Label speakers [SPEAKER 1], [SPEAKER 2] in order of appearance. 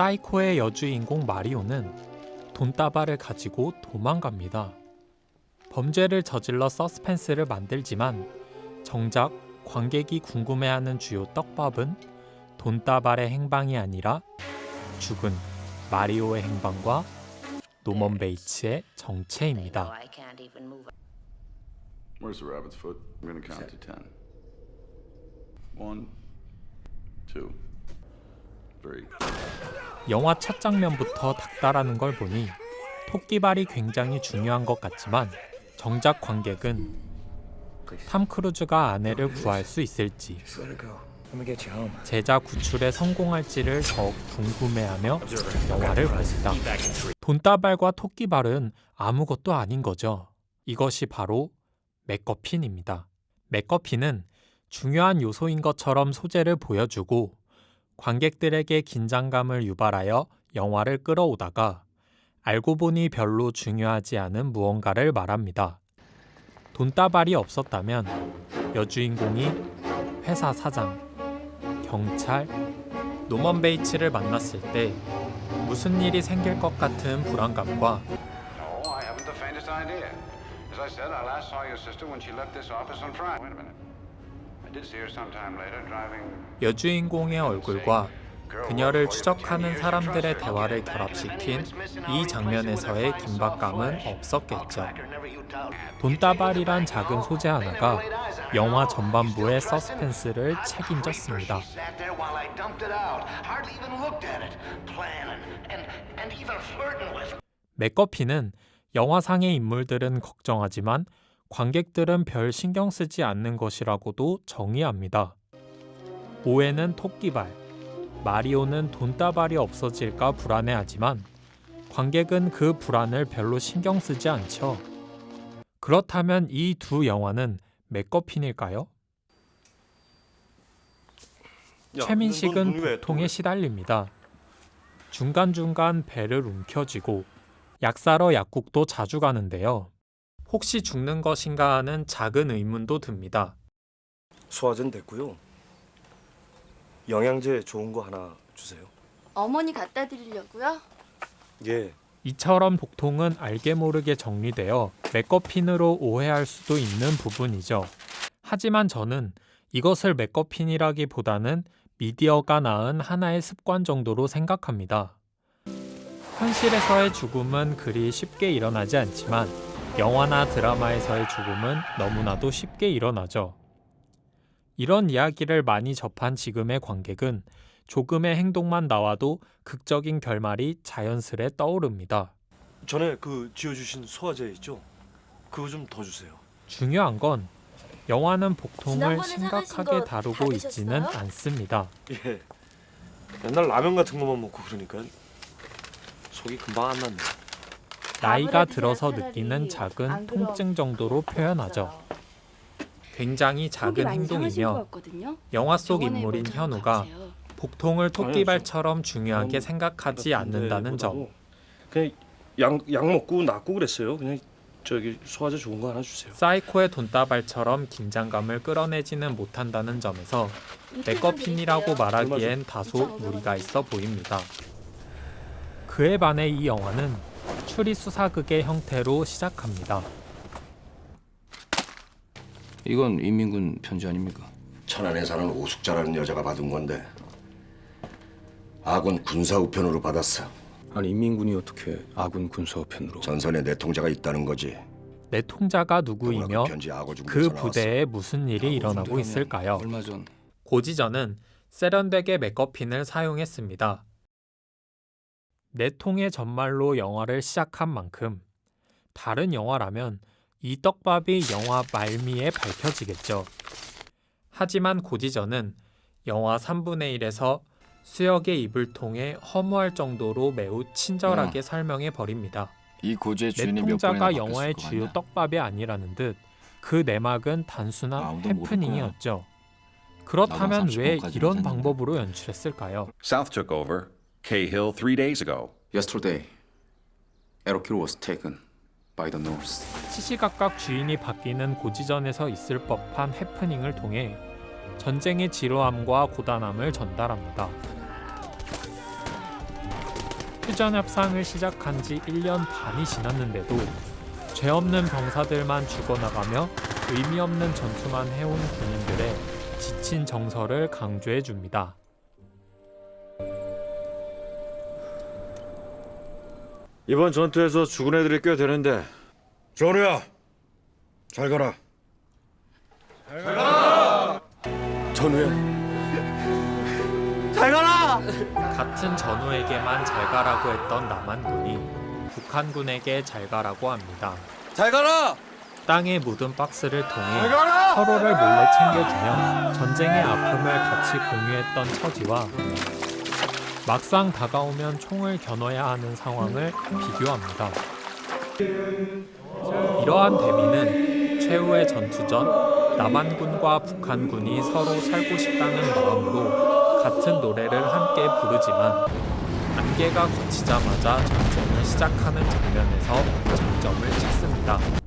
[SPEAKER 1] 사이코의 여주인공 마리오는 돈다발을 가지고 도망갑니다. 범죄를 저질러 서스펜스를 만들지만 정작 관객이 궁금해하는 주요 떡밥은 돈다발의 행방이 아니라 죽은 마리오의 행방과 노먼 베이츠의 정체입니다.
[SPEAKER 2] Move.
[SPEAKER 3] Where's the rabbit's foot? I'm gonna count to ten. One, two.
[SPEAKER 1] 영화 첫 장면부터 닥다라는 걸 보니 토끼발이 굉장히 중요한 것 같지만 정작 관객은 탐 크루즈가 아내를 구할 수 있을지. 제자 구출에 성공할지를 더욱 궁금해하며 영화를 봅니다. 돈다발과 토끼발은 아무것도 아닌 거죠. 이것이 바로 맥거핀입니다. 맥거핀은 중요한 요소인 것처럼 소재를 보여주고 관객들에게 긴장감을 유발하여 영화를 끌어오다가 알고 보니 별로 중요하지 않은 무언가를 말합니다. 돈다발이 없었다면 여주인공이 회사 사장, 경찰, 노먼 베이츠를 만났을 때 무슨 일이 생길 것 같은 불안감과
[SPEAKER 4] No,
[SPEAKER 1] 여주인공의 얼굴과 그녀를 추적하는 사람들의 대화를 결합시킨 이 장면에서의 긴박감은 없었겠죠. 돈다발이란 작은 소재 하나가 영화 전반부의 서스펜스를 책임졌습니다. 맥거피는 영화상의 인물들은 걱정하지만 관객들은 별 신경 쓰지 않는 것이라고도 정의합니다. 오해는 토끼발, 마리오는 돈다발이 없어질까 불안해하지만 관객은 그 불안을 별로 신경 쓰지 않죠. 그렇다면 이 두 영화는 맥거핀일까요? 최민식은 복통에 시달립니다. 중간중간 배를 움켜쥐고 약 사러 약국도 자주 가는데요. 혹시 죽는 것인가 하는 작은 의문도 듭니다.
[SPEAKER 5] 소화전 됐고요. 영양제 좋은 거 하나 주세요.
[SPEAKER 6] 어머니 갖다 드리려고요?
[SPEAKER 5] 예.
[SPEAKER 1] 이처럼 복통은 알게 모르게 정리되어 맥거핀으로 오해할 수도 있는 부분이죠. 하지만 저는 이것을 맥거핀이라기보다는 미디어가 낳은 하나의 습관 정도로 생각합니다. 현실에서의 죽음은 그리 쉽게 일어나지 않지만 영화나 드라마에서의 죽음은 너무나도 쉽게 일어나죠. 이런 이야기를 많이 접한 지금의 관객은 조금의 행동만 나와도 극적인 결말이 자연스레 떠오릅니다.
[SPEAKER 5] 전에 그 지어주신 소화제 있죠? 그거 좀 더 주세요.
[SPEAKER 1] 중요한 건 영화는 복통을
[SPEAKER 6] 지난번에 사가신
[SPEAKER 1] 심각하게
[SPEAKER 6] 거
[SPEAKER 1] 다루고
[SPEAKER 6] 다
[SPEAKER 1] 있지는
[SPEAKER 6] 드셨어요?
[SPEAKER 1] 않습니다.
[SPEAKER 5] 예. 맨날 라면 같은 것만 먹고 그러니까 속이 금방 안 났네.
[SPEAKER 1] 나이가 들어서 느끼는 작은 통증 정도로 표현하죠. 굉장히 작은 행동이며. 영화 속 인물인 현우가. 복통을 토끼발처럼 중요하게
[SPEAKER 5] 그럼
[SPEAKER 1] 생각하지 않는다는 점.
[SPEAKER 5] 그냥 약, 약 먹고 낫고 그랬어요. 그냥 저기 소화제 좋은 거 하나 주세요.
[SPEAKER 1] 사이코의 돈다발처럼 긴장감을 끌어내지는 못한다는 점에서 맥거핀이라고 말하기엔 다소 무리가 있어 보입니다. 그에 반해 이 영화는 추리 수사극의 형태로 시작합니다.
[SPEAKER 7] 이건 인민군 편지 아닙니까?
[SPEAKER 8] 천안에 사는 오숙자라는 여자가 받은 건데 아군 군사 우편으로 받았어.
[SPEAKER 7] 아니 인민군이 어떻게 아군 군사 우편으로?
[SPEAKER 8] 전선에 내 통자가 있다는 거지.
[SPEAKER 1] 내 통자가
[SPEAKER 8] 더구나
[SPEAKER 1] 누구이며
[SPEAKER 8] 그
[SPEAKER 1] 그. 부대에 무슨 일이 일어나고 있을까요?
[SPEAKER 7] 얼마 전
[SPEAKER 1] 고지전은 세련되게 맥거핀을 사용했습니다. 네 통의 전말로 영화를 시작한 만큼 다른 영화라면 이 떡밥이 영화 말미에 밝혀지겠죠. 하지만 고지전은 영화 3분의 1에서 수역의 입을 통해 허무할 정도로 매우 친절하게 설명해 버립니다.
[SPEAKER 7] 이 고지의 주인이 몇 번이나
[SPEAKER 1] 내통자가
[SPEAKER 7] 바뀌었을
[SPEAKER 1] 영화의
[SPEAKER 7] 것
[SPEAKER 1] 주요? 떡밥이 아니라는 듯 그 내막은 단순한
[SPEAKER 7] 모를
[SPEAKER 1] 해프닝이었죠. 그렇다면 왜
[SPEAKER 7] 35까지는
[SPEAKER 1] 이런. 방법으로 연출했을까요?
[SPEAKER 9] South took over Cahill three days ago.
[SPEAKER 10] Yesterday, Aerokill was taken by the Norse.
[SPEAKER 1] 시시각각 주인이 바뀌는 고지전에서 있을 법한 해프닝을 통해 전쟁의 지루함과 고단함을 전달합니다. 휴전 협상을 시작한 지 1년 반이 지났는데도 죄 없는 병사들만 죽어나가며 의미 없는 전투만 해온 군인들의 지친 정서를 강조해 줍니다.
[SPEAKER 5] 이번 전투에서 죽은 애들이 꽤 되는데
[SPEAKER 8] 전우야, 잘 가라.
[SPEAKER 1] 같은 전우에게만 잘 가라고 했던 남한군이 북한군에게 잘 가라고 합니다.
[SPEAKER 5] 잘 가라!
[SPEAKER 1] 땅에 묻은 박스를 통해 서로를 몰래 챙겨주며 전쟁의 아픔을 같이 공유했던 처지와 막상 다가오면 총을 겨눠야 하는 상황을 비교합니다. 이러한 대미는 최후의 전투 전 남한군과 북한군이 서로 살고 싶다는 마음으로 같은 노래를 함께 부르지만 안개가 걷히자마자 전쟁을 시작하는 장면에서 장점을 찍습니다.